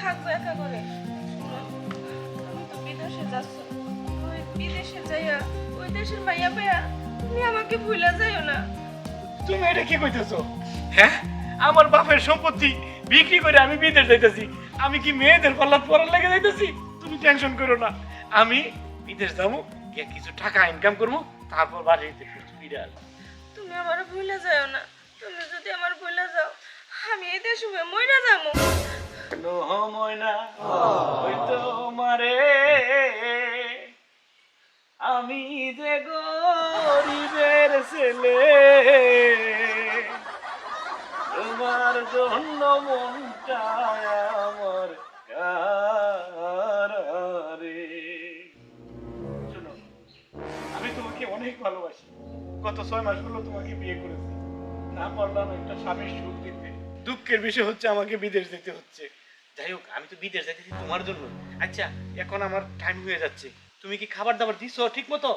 থাকব। একা করে তুমি তো বিদেশে যাচ্ছ। ওই বিদেশে যাইয়া ওই দেশের মাইয়া পাইয়া তুমি আমাকে ভুলে যাইও না। তুমি এটা কি কইতেছো? হ্যাঁ? আমার বাপের সম্পত্তি বিক্রি করে আমি বিদেশ যাইতেছি। আমি কি মেয়েদের পাল্লাত পড়ার লেগে যাইতেছি? তুমি টেনশন করো না। আমি বিদেশ যাব কিছু টাকা ইনকাম করব তারপর বাড়িতে ফিরে আসব। তুমি আমার ভুলে যাও না তুমি যদি আমার ভুলে যাও দেশ হয়ে মইরা যাব লোহ ময়না ওই তোমারে আমি যে গরিবের ছেলে তোমার জন্য মনটা আমার শোনো আমি তোমাকে অনেক ভালোবাসি গত ছয় মাস হলো তোমাকে বিয়ে করেছি না পারলাম একটা স্বামীর সুখ দিতে দুঃখের বিষয় হচ্ছে আমাকে বিদেশ যেতে হচ্ছে। যাই হোক আমি তো বিদেশ যাইতেছি তোমার জন্য। আচ্ছা এখন আমার টাইম হয়ে যাচ্ছে। তুমি কি খাবার দাবার দিছো ঠিক মতো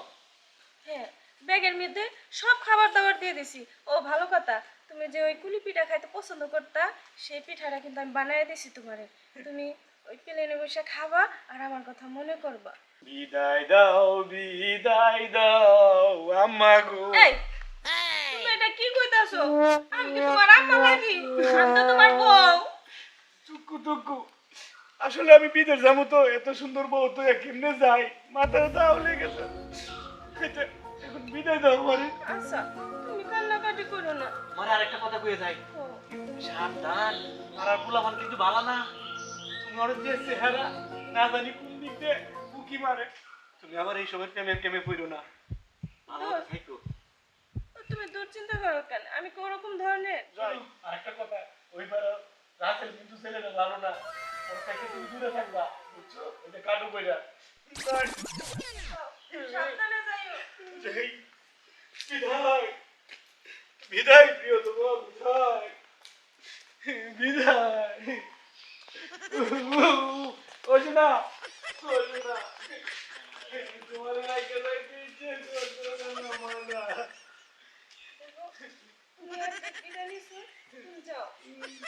হ্যাঁ ব্যাগের মধ্যে সব খাবার দাবার দিয়ে দিছি। ও ভালো কথা। তুমি যে ওই কুলি পিঠা খাইতে পছন্দ করতা সেই পিঠাটা কিন্তু আমি বানিয়ে দিছি তোমারে। তুমি ওই প্লেনে বসে খাবা আর আমার কথা মনে করবা। বিদায় দাও বিদায় দাও আম্মা গো এই কি কইতাছো? আমি কি তোমার আম্মা লাগি আমি তো তোমার বউ। টুকু টুকু। আসলে আমি বিদেশ যাব তো এত সুন্দর বউ তো কেমনে যাই। মাথায় দাও লেগেছে এটা, এখন বিদায় দাও মানে আচ্ছা তুমি কান্নাকাটি করো না। মানে আরেকটা কথা কয়ে যাই। ও, সাবধান। পাড়ার পোলাপান কিন্তু ভালো না। তোমার যে চেহারা না জানি কোন দিক দিয়ে উকি মারে। তুমি আবার এই সময় প্রেমে প্রেমে পড়ো না। আমার থাকো। তুমি দুশ্চিন্তা করো কেন আমি কোরকম ধরনের যাই আরেকটা কথা ওই বার রাসেল কিন্তু ছেলেটা ভালো না ওর থেকে তুমি দূরে থাকবা বুঝছ এটা কাটু কইরা সাবধানে যাইও যাই বিদায় বিদায় প্রিয় তোমার বিদায় বিদায় ওই যে না ওই না তোমার লাইকে ইচ্ছে করছে না আমার না তুমি আজকে বিদায় নিছো? তুমি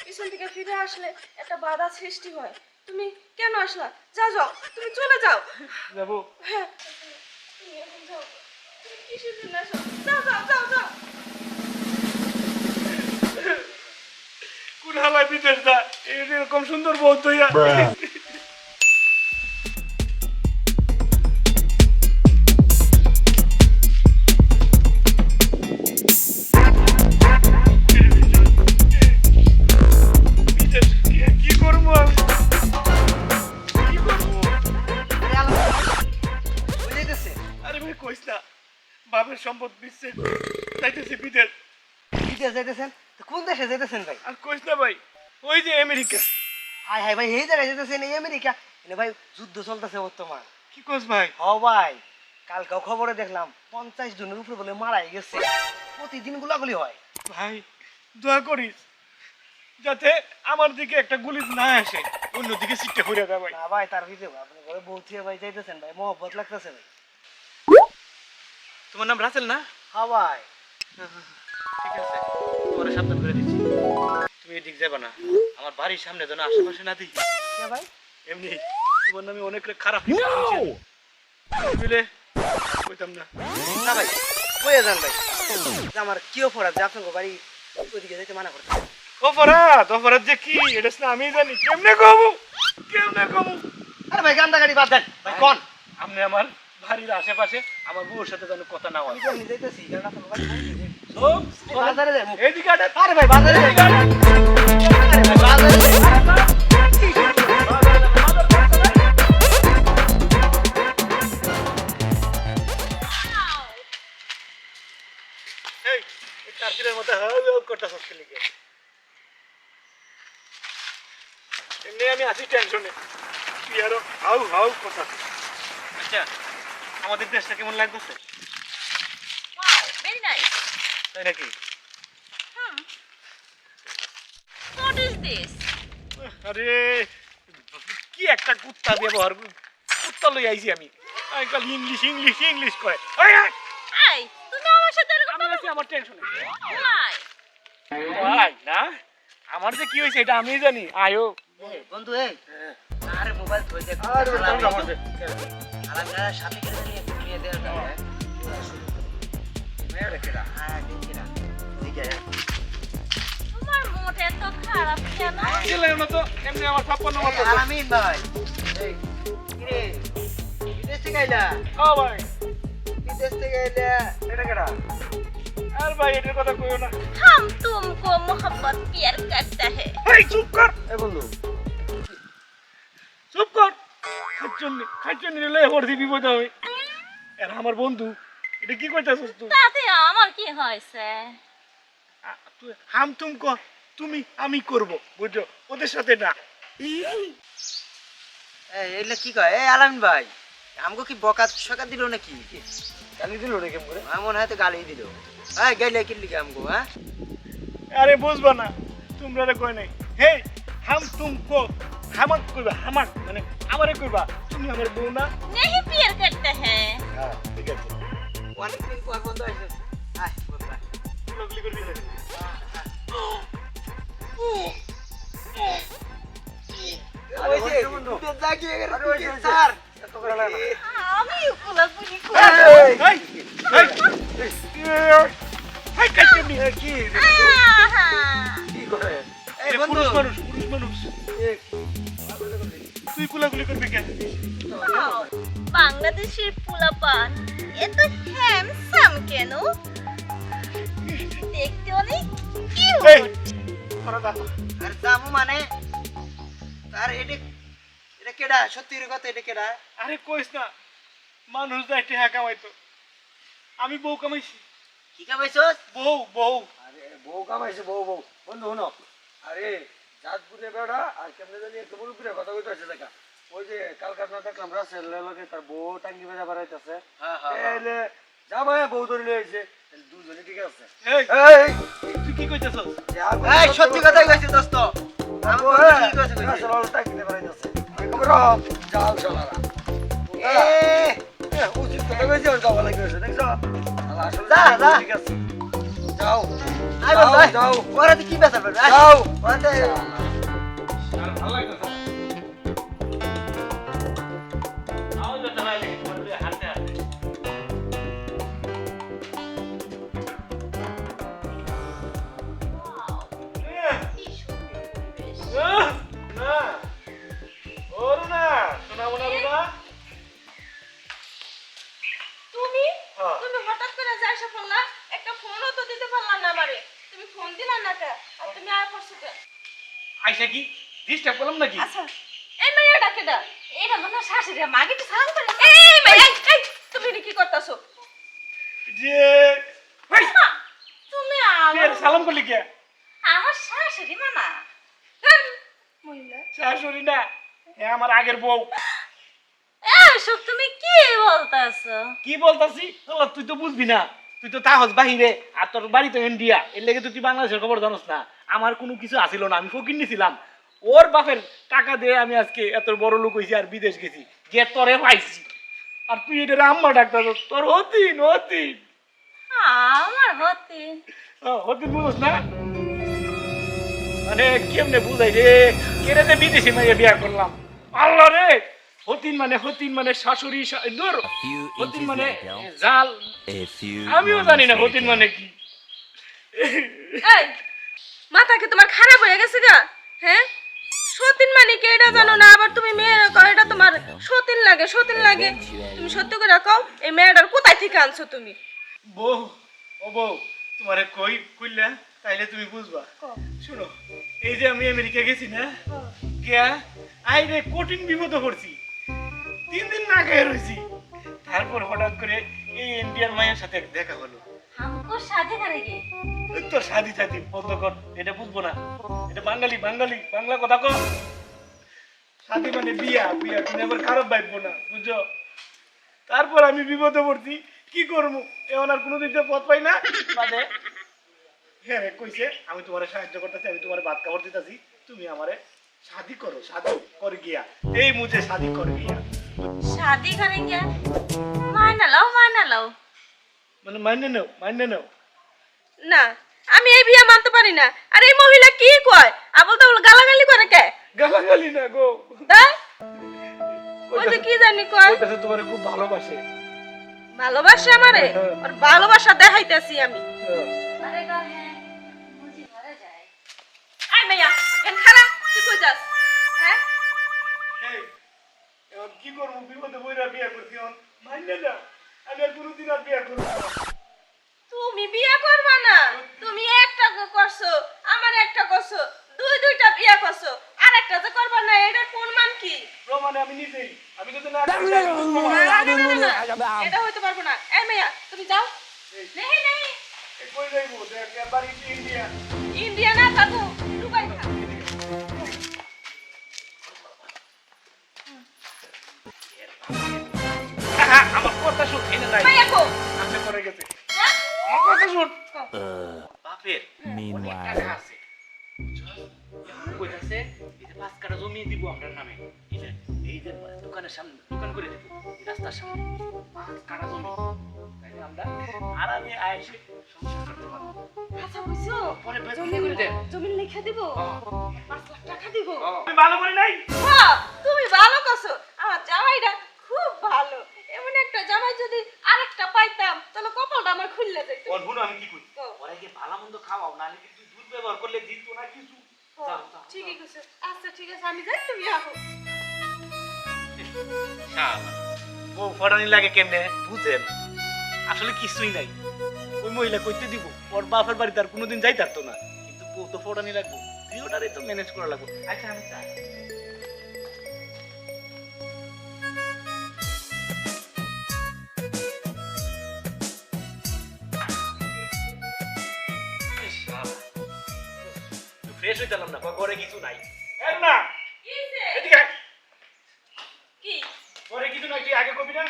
পিছন থেকে ফিরে আসলে একটা বাধা সৃষ্টি হয় তুমি কেন আসলা যাও তুমি চলে যাও যাব হ্যাঁ যাও তুমি আসো বিদেশ দা এরকম সুন্দর বউ বাপের সম্পদ বিচ্ছে যাইতেছি বিদেশ। বিদেশ যাইতেছেন? কোন দেশে যাইতেছেন ভাই? আর কইস না ভাই ওই যে আমেরিকা। হাই হাই ভাই এই জায়গায় যাইতেছেন এই আমেরিকা? এনে ভাই যুদ্ধ চলতেছে বর্তমান। কি কইস ভাই? হ ভাই কালকেও খবরে দেখলাম পঞ্চাশ জনের উপরে বলে মারাই গেছে। প্রতিদিন গুলাগুলি হয়। ভাই দোয়া করিস যাতে আমার দিকে একটা গুলি না আসে অন্যদিকে সিটটা ঘুরে দেয় ভাই। না ভাই তার ভিতরে আপনি ঘরে বউ ভাই যাইতেছেন ভাই মহব্বত লাগতেছে ভাই। তোমার নাম রাসেল না? ভাই ঠিক আছে তোমার সাবধান করে দিচ্ছি। তুমি এদিক যাবে না। আমার বাড়ির সামনে যেন আশেপাশে না কে ভাই? এমনি তোমার নামে অনেক খারাপ বুঝলে? কইতাম না। না ভাই কয়ে যান ভাই। আমার কি অপরাধ যে আপনার বাড়ি ওইদিকে যাইতে মানা করতে অপরাধ? অপরাধ যে কি? এটা না আমি জানি। কেমনে কমু? কেমনে কমু? আরে ভাই গান্ডা গাড়ি বাদ দেন। ভাই কোন? আপনি আমার বাড়ির আশেপাশে আমার বউর সাথে যেন কথা না হয়। যাইতেছি? বাজারে যাই। আরে ভাই বাজারে যাই। আমি আছি টেনশনে। তুই আরও হাউ হাউ কথা আচ্ছা। আমাদের দেশটা কেমন লাগতেছে? Very nice. তাই নাকি. What is this? আরে কি একটা কুত্তা ব্যবহার কুত্তা লই আইছি আমি। আজকাল ইংলিশ ইংলিশ ইংলিশ কয়। ওই, এই তুমি আমার সাথে এরকম আমি আছি আমার টেনশনে Why? ভাই না আমার যে কি হয়েছে এটা আমি জানি। আয়ো বন্ধু এই। আরে মোবাইল থই দে। আর সাথে নামিয়ে দেওয়ার কারণে হ্যাঁ, হ্যাঁ, আর ভাই এটার কথা কইও না। হাম তুমকো মোহাম্মত প্যার করতা হে। চুপ কর। এ চুপ কর। খাচ্ছন্নি খাচ্ছন্নি লাই হর দিবি বোধ হয় আর আমার বন্ধু। এটা কি কইতাছিস তুই? তাতে আমার কি হয়েছে? তুই হাম তুম ক তুমি আমি করব বুঝছ? ওদের সাথে না। এই এগুলা কি কয়? এই আলামিন ভাই আমাকে কি বকা সকা দিল নাকি? গালি দিল রে কেমন করে আমার মনে হয় তো গালি দিল। হ্যাঁ গাইলে কি লিখে আমাকে হ্যাঁ? আরে বুঝবা না তোমরা রে কই নাই। হে হাম তুম কো হামাক কইবা হামাক মানে আমারে কইবা তুমি আমার বউ না নেহি পিয়ার করতে হ্যাঁ ঠিক আছে অনেক দিন পর বন্ধ হয়েছে আমি কি কি করে পুরুষ মানুষ পুরুষ মানুষ। তুই কুলাকুলি করবি কেন? বাংলাদেশের পোলাপান এত হ্যান্ডসাম কেন? দেখতে অনেক কিউট তোরা দামু মানে? তার এটা এটা কেডা? সত্যি কথা এটা কেডা? আরে কইস না মানুষ যাই টেহা কামাইতো। আমি বউ কামাইছি। কি কামাইছস? বউ বউ। আরে বউ কামাইছে বউ বউ। বন্ধু শুনো। আরে জাতপুরে বেড়া আর কেমনে জানি একটা বড় পুরে কথা কইতে আছে দেখা। ওই যে কালকার না দেখলাম রাসেল লগে তার বউ টাঙ্গি বেজা বাড়াইতেছে। হ্যাঁ হ্যাঁ এলে জামাই বউ ধরে লইছে দুজনে ঠিক আছে। এই তুই কি কইতেছস? এই সত্যি কথাই কইছি দোস্ত। আমি হ্যাঁ, কি কইছি কইছি রাসেল ওর টাঙ্গি বাড়াইতেছে। তোমরা জাল শালারা এ! এ, উচিত কথা কইছি ওর গাওয়া লাগিয়েছে আসলে যা, যা। ঠিক আছে। যাও। যাও, আই যাও ওরা তো কি বেচা আই যাও। ওরা আর ভালো লাগতেছে হাতে হাতে না না না তুমি। তুমি হঠাৎ করে যাই এসে বললা একটা ফোনও তো দিতে পারলাম না আমারে। ফোন দিলা না কে আর তুমি আর পড়ছো কে আইসা কি? ডিস্টার্ব করলাম নাকি? আচ্ছা। এই মেয়ে ডাকে দা। এটা মনে শাশুড়ি মাগে তো সালাম করে। এই মেয়ে এই, তুমি কি করতেছো? যে ভাই তুমি আমার আর সালাম করলি কে? আমার শাশুড়ি মহিলা। শাশুড়ি না এ আমার আগের বউ। এসব তুমি কি বলতেছো? কি বলতাছি? তুই তো বুঝবি না। তুই তো তাহস বাহিরে আর তোর বাড়ি তো ইন্ডিয়া এর লেগে তো তুই বাংলাদেশের খবর জানোস না। আমার কোনো কিছু আসিল না আমি ফকির নিছিলাম ওর বাপের টাকা দিয়ে আমি আজকে এত বড় লোক হয়েছি আর বিদেশ গেছি যে তোরে পাইছি। আর তুই এটা আম্মা ডাক্তার তোর হতিন হতিন। আমার হতে হতিন বুঝোস না? মানে কেমনে বুঝাই রে? কেড়ে বিদেশি মাইয়া বিয়া করলাম? আল্লাহ রে! হতিন মানে হতিন মানে শাশুড়ি দূর হতিন মানে জাল। আমিও জানি না হতিন মানে কি। এই মাথা কি তোমার খারাপ হয়ে গেছে গা হ্যাঁ? সতীন মানে কি এটা জানো না? আবার তুমি মেয়ের কও এটা তোমার সতীন লাগে সতীন লাগে। তুমি সত্যি করে কও এই মেয়েটার কোথায় থেকে আনছো তুমি? বউ ও বউ তোমারে কই কইলা? তাইলে তুমি বুঝবা। শোনো এই যে আমি আমেরিকা গেছি না কেয়া আই রে কঠিন বিপদ করছি তিন দিন না খেয়ে রয়েছি। তারপর হঠাৎ করে এই ইন্ডিয়ান মায়ের সাথে দেখা হলো। তোর বন্ধ কর এটা বুঝব না। এটা বাঙালি বাঙালি বাংলা কথা কর মানে বিয়া বিয়া তুমি আবার খারাপ ভাববো না বুঝছ? তারপর আমি বিপদে পড়ছি কি করব? এমন আর কোনোদিন তো পথ পাই না। বাদে হ্যাঁ, হ্যাঁ কইছে আমি তোমার সাহায্য করতেছি আমি তোমার বাদ কাপড় দিতেছি তুমি আমারে সাদি করো সাদি কর গিয়া। এই মুঝে সাদি কর গিয়া। शादी करेंगे मायना लाओ मायना लाओ মানে মান্য নাও মান্য নাও না আমি এই বিয়ে মানতে পারি না আর এই মহিলা কি কয় আবল তাবল গালাগালি করে কে গালাগালি না গো তাই যে কি জানি কয় কইতাছে তোমার খুব ভালোবাসে ভালোবাসে আমারে হ্যাঁ। আর ভালোবাসা দেখাইতেছি আমি আই মাইয়া এন খানা তুই কই যাস হ্যাঁ এই, এখন কি করব বিপদে বইরা বিয়ে করছি এখন মাইনে যা আমি আর কোনোদিন আর বিয়ে করব তুমি বিয়ে করবা না তুমি একটা করছ আমার একটা করছ দুই দুইটা বিয়ে করছ আর একটা যে করবা না এটার প্রমাণ কি প্রমাণে আমি নিজেই আমি যদি না না, না, না, না, না, এটা হইতে পারব না এই মাইয়া তুমি যাও নেহি নেহি এই কই যাইবো দেখ বাড়ি ইন্ডিয়া ইন্ডিয়া না থাকো এনে নাই মাইয়া কো গেছে আমার কথা শুন বাপের অনেক কইতাছে এই যে পাঁচ কাটা জমি দিব আপনার নামে এই যে দোকানের সামনে দোকান করে দিব রাস্তার সামনে পাঁচ কাটা জমি তাইলে আমরা আরামে আয়েসে সংসার করতে পারব আচ্ছা বুঝছ পরে বেতন করে দেন জমিন লেখা দিব পাঁচ লাখ টাকা দিব আমি ভালো করে নাই হ্যাঁ, ফরানি লাগে কেমনে? বুঝেন? আসলে কিছুই নাই। ওই মহিলা কইতে দিব, ওর বাপের বাড়ি তার কোনোদিন যাই পারতো না। কিন্তু বউ তো ফরানি লাগবো দুইটারই তো ম্যানেজ করা লাগবো। আচ্ছা আমি যাই। ফ্রেশ হইতাম না ঘরে কিছু নাই। না কিছে? এদিকে আয়। কি ঘরে কিছু নাই তুই আগে কবি না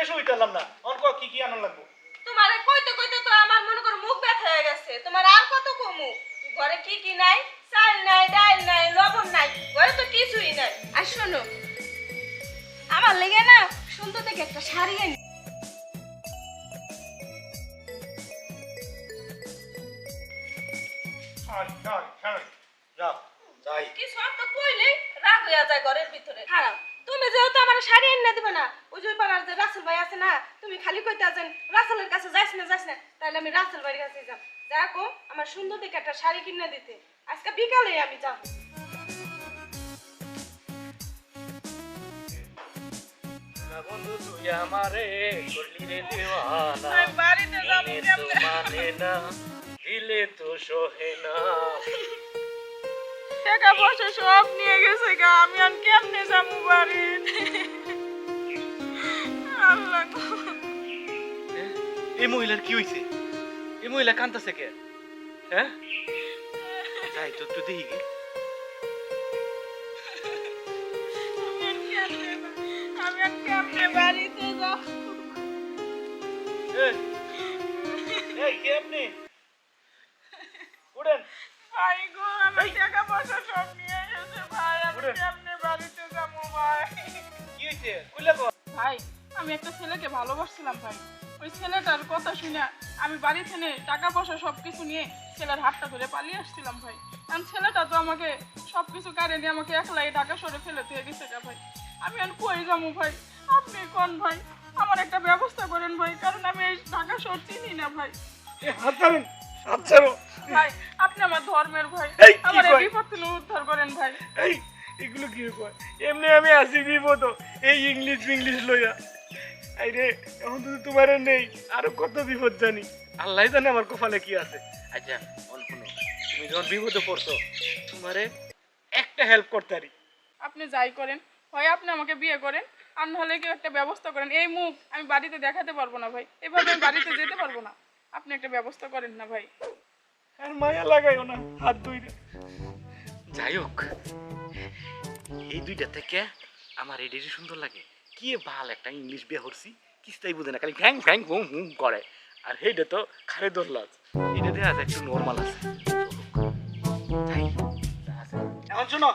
ফ্রেশ হইতাম না। অনক কি কি আনন্দ লাগবো? তোমারে কইতে কইতে তো আমার মনে করো মুখ ব্যথা হয়ে গেছে। তোমার আর কত কমু? ঘরে কি কি নাই? চাল নাই ডাল নাই লবণ নাই ঘরে তো কিছুই নাই। আর শোনো আমার লেগে না সুন্দর দেখে একটা শাড়ি আনি। যাও। যাই। কিছু একটা কইলে? রাগ হইয়া যায় ঘরের ভিতরে। খারাপ। তুমি যেহেতু আমার শাড়ি এনে দিবে না ওই যে পাড়ার যে রাসেল ভাই আছে না তুমি খালি কইতে আছেন রাসেলের কাছে যাইস না যাইস না তাহলে আমি রাসেল ভাইয়ের কাছে যাব দেখো আমার সুন্দর দেখে একটা শাড়ি কিনে দিতে। আজকে বিকালে আমি যাব বন্ধু তুই আমারে করলি রে দেওয়ানা। বাড়িতে যাব তো মানে না দিলে তো সহে না। টাকা পয়সা সব নিয়ে গেছে গা আমি আর কেমনে যাব বাড়ি? আল্লাহ এই মহিলার কি হইছে? এই মহিলা কান্তাছে কে? হ্যাঁ? যাই তো একটু দেখি। আমি আর কেমনে বাড়িতে যাব? এই, কে আপনি উঠেন। ভাই গো আমার টাকা পয়সা সব নিয়ে ভাই। আমি কেমনে বাড়িতে যাব ভাই? কি আমি একটা ছেলেকে ভালোবাসছিলাম ভাই। ওই ছেলেটার কথা শুনে আমি বাড়ি থেকে টাকা পয়সা সব কিছু নিয়ে ছেলের হাতটা ধরে পালিয়ে আসছিলাম ভাই। কারণ ছেলেটা তো আমাকে সব কিছু কারে দিয়ে আমাকে একলাই ঢাকা সরে ফেলে দিয়ে গেছে গা ভাই। আমি আর কই যাব ভাই? আপনি কোন ভাই? আমার একটা ব্যবস্থা করেন ভাই কারণ আমি এই ঢাকা শহর চিনি না ভাই। হাত ছাড়ো ভাই আপনি আমার ধর্মের ভাই। আমার? বিপদ থেকে উদ্ধার করেন ভাই। এই এগুলো কি কয়? এমনি আমি আসি বিপদ এই ইংলিশ ইংলিশ লইয়া। এই রে এখন তো তোমার নেই আরও কত বিপদ জানি। আল্লাহ জানে আমার কপালে কি আছে। আচ্ছা তুমি যখন বিপদে পড়ছো তোমারে একটা হেল্প করতে পারি। আপনি যাই করেন। হয় আপনি আমাকে বিয়ে করেন আর নাহলে কেউ একটা ব্যবস্থা করেন। এই মুখ আমি বাড়িতে দেখাতে পারব না ভাই। এভাবে আমি বাড়িতে যেতে পারব না। আপনি একটা ব্যবস্থা করেন না ভাই। আর মায়া লাগাইও না হাত দুই যাই হোক এই দুইটা থেকে আমার এটাই সুন্দর লাগে। কি ভালো একটা ইংলিশ বিয়ে করছি কিস্তাই বুঝে না খালি ঘ্যাং ঘ্যাং হুম হুম করে। আর সেইটা তো খারে দোল্লাস এটা দেখা যায় একটু নর্মাল আছে। তাই। এখন শোনো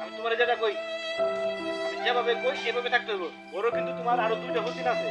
আমি তোমার যেটা কই আমি যেভাবে কই সেভাবে থাকতে হইব। ওরও কিন্তু তোমার আরও দুইটা হতিন আছে।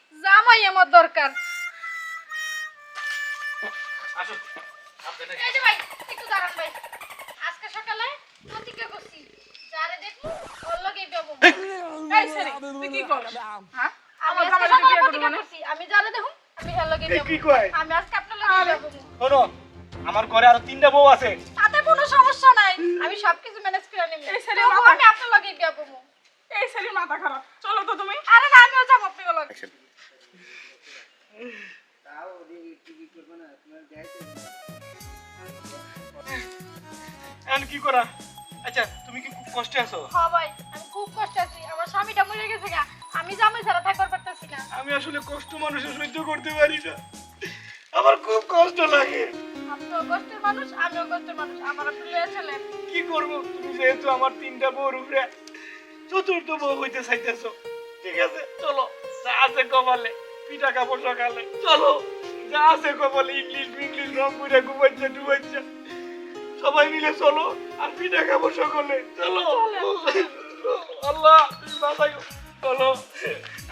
জামাই আমার দরকার। এই যে ভাই একটু দাঁড়ান ভাই। আজকে সকালে প্রতিজ্ঞা করছি যারে দেখব ওর লগেই বিয়া এই ছেলে তুই কি করছ হ্যাঁ? আমি আমার জামাই প্রতিজ্ঞা? করছি আমি যারে দেখুম আমি লগে এই কি কয়? আমি আজকে আপনার লগে বিয়া শোনো আমার ঘরে আরও তিনটা বউ আছে। তাতে কোনো সমস্যা নাই। আমি সবকিছু ম্যানেজ করে নিব। এই তবুও আমি আপনার লগে বিয়া করব। এই ছেলের মাথা খারাপ। চলো তো তুমি। আরে না আমিও যাব আপনার লগে কি করা আচ্ছা তুমি কি খুব কষ্টে আছো হ্যাঁ ভাই আমি খুব কষ্ট আছি আমার স্বামীটা মরে গেছে গা আমি জামাই ছাড়া থাকবার পারতেছি না আমি আসলে কষ্ট মানুষের সহ্য করতে পারি না আমার খুব কষ্ট লাগে আপনিও কষ্টের মানুষ আমিও কষ্টের মানুষ আমার লয়ে চলেন কি করব তুমি যেহেতু আমার তিনটা বউর উপরে চতুর্থ বউ হইতে চাইতেছো ঠিক আছে চলো যা আছে কপালে পিঠা খাব সকালে। চলো, যা আছে কপালে ইংলিশ ইংলিশ রং করে ঘুমাচ্ছে ডুবাইছে সবাই মিলে চলো আর পিঠা খাব সকলে। চলো। আল্লাহ, তুমি চলো,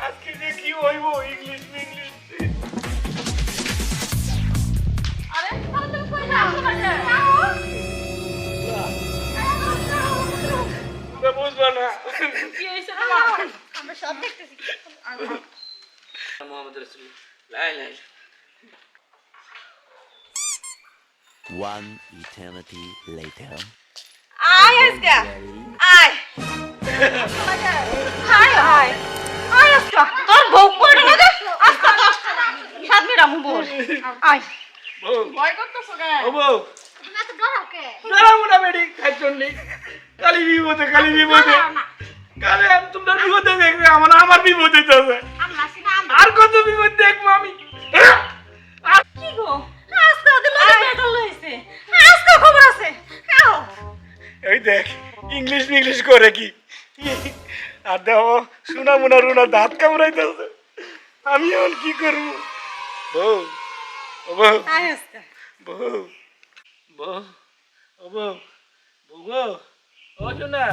আজকে যে কি হইব ইংলিশ ইংলিশ রসুল লাই লাই eternity later. আয় আজকে আয় হাই হাই আয় আজকে তোর বউ পড়ে না আজকে তো সাত মিনিট আমু বল আয় বউ ভয় করতেছো কেন ও বউ তুমি এত ডরাও কে দাঁড়াবো না বেডি খাইছন নেই কালি বিপদে কালি বিপদে কালে তোমরা বিপদে দেখবে আমার আমার বিপদ করে কি? আর দেখো শোনা মোনা রুনা দাঁত কামড়াইতেছে। আমি এখন কি করব? বউ ও বউ। বউ বউ ও বউ। বউ গো ও শোনা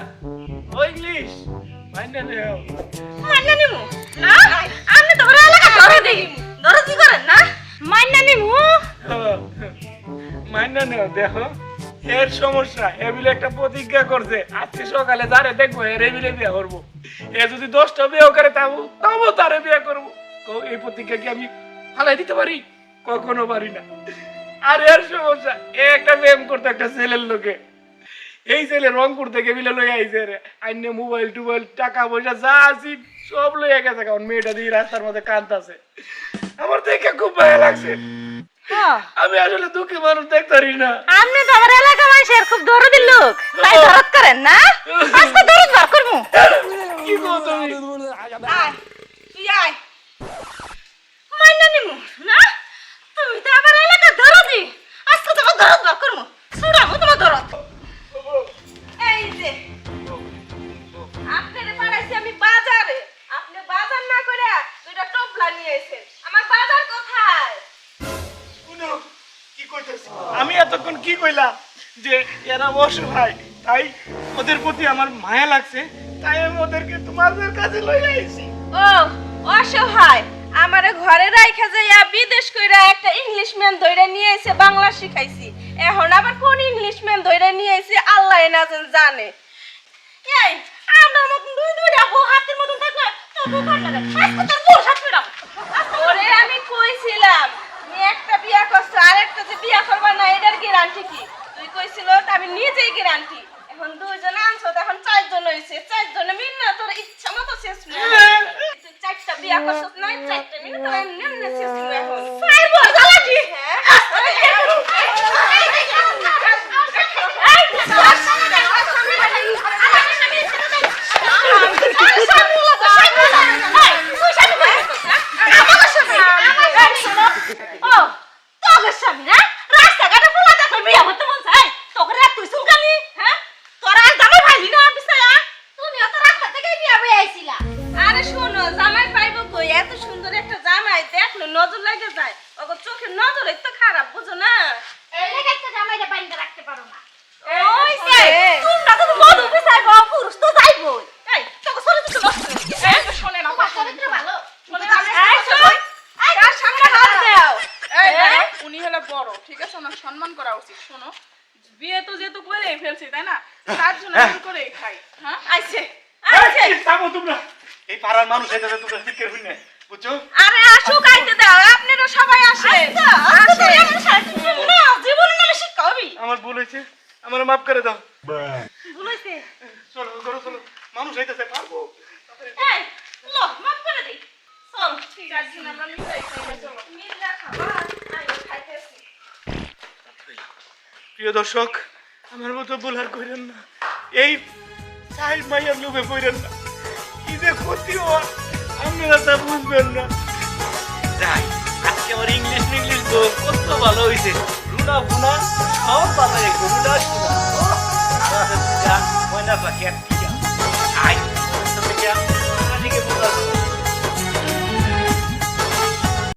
ও ইংলিশ মাইন্ডা নেও। মান্না নিমু? না আমি বড় এলাকা ধরে দেই। ধরে কি করেন না? মান্না নিমু? মাইন্ডা নেও দেখো। এর সমস্যা, এ বিলে একটা প্রতিজ্ঞা করছে। আজকে সকালে যারে দেখব, এর এ বিলে বিয়ে করব। এ যদি দশটা বিয়ে করে তাবো তাবো তারে বিয়ে করব। এই প্রতিজ্ঞা কি আমি ফালাই দিতে পারি? কখনো পারি না। আর এর সমস্যা একটা প্রেম করতে একটা ছেলের লোকে। এই ছেলে রংপুর থেকে বিলে লই আইছে রে। মোবাইল টোবাইল, টাকা পয়সা যা আছে সব লইয়া গেছে। কারণ মেয়েটা দিয়ে রাস্তার মধ্যে কাঁদতাছে। আমার দেখে খুব ভয় লাগছে। আমি আসলে দুঃখী মানুষ দেখতে পারি না। আপনি তো আমার এলাকা মানুষের খুব দরদি লোক। তাই দরদ করেন না? আজকে দরদ বার করমু কি গো তুমি? আয় তুই আয়। মাইনা নিমু না? তুমি তো আমার এলাকা দরদি। আজকে তোমার দরদ বার করমু এতক্ষণ কি কইলাম যে এরা অসহায় তাই ওদের প্রতি আমার মায়া লাগছে, তাই আমি ওদেরকে তোমাদের কাছে লই আইছি। ও, অসহায়, আমারে ঘরে রাইখা যাইয়া বিদেশ কইরা একটা ইংলিশ ম্যান ধইরা নিয়ে এসে বাংলা শিখাইছি। এখন আবার কোন ইংলিশ ম্যান ধইরা নিয়ে এসে আল্লাহ না জানে। এই, আমরা মতন দুই দুইটা বউ হাতের মতন থাকলে তো বউ কাট লাগে আজকে তোর বউ সাথে পেরাম ওরে আমি কইছিলাম তুমি একটা বিয়া করছ আরেকটা যে বিয়া করবা না এটার তুই কইছিল আমি নিজেই গ্যারান্টি এখন দুইজন আনছো এখন চারজন হয়েছে চারজনে মিললে তোর ইচ্ছা মতো শেষ তুই চারটা বিয়া করছিস না চারটা মিলে তোর এমনি শেষ আইছিলা। আরে শোনো জামাই পাইবো কই? এত সুন্দর একটা জামাই দেখল নজর লাগে যায়। ওগো চোখের নজর তো খারাপ বুঝো না? একটা জামাইটা বাইন্ধে রাখতে পারো না। বিয়ে তো যেহেতু করে ফেলছি তাই না? তার জন্য হ্যাঁ। করে খাই হ্যাঁ? আইছে। থামো তোমরা। এই পাড়ার মানুষ এটা তোমরা শিক্ষার হই না বুঝছ? আরে আসুক আইতে দাও। আপনারা সবাই না জীবনে না শিক্ষা আমার ভুল হয়েছে। আমার মাফ করে দাও। ভুলাইছে চলো চলো চলো। মানুষ হইতেছে পারব। এই লো মাফ করে দেই। চল ঠিক আছে। আমরা মিলাই চলো মিলা খাবা আইও খাইতেছি। প্রিয় দর্শক আমার মতো ভুল আর করেন না। এই চাই মাইয়ার লোভে পড়েন না। কি যে ক্ষতি হওয়া, আপনারা তা বুঝবেন না। যাই, আজকে আমার ইংলিশ ইংলিশ তো কত ভালো হয়েছে রুনা বুনা সব পাতায় গরুটা শোনা ময়না পাখি আর কি আই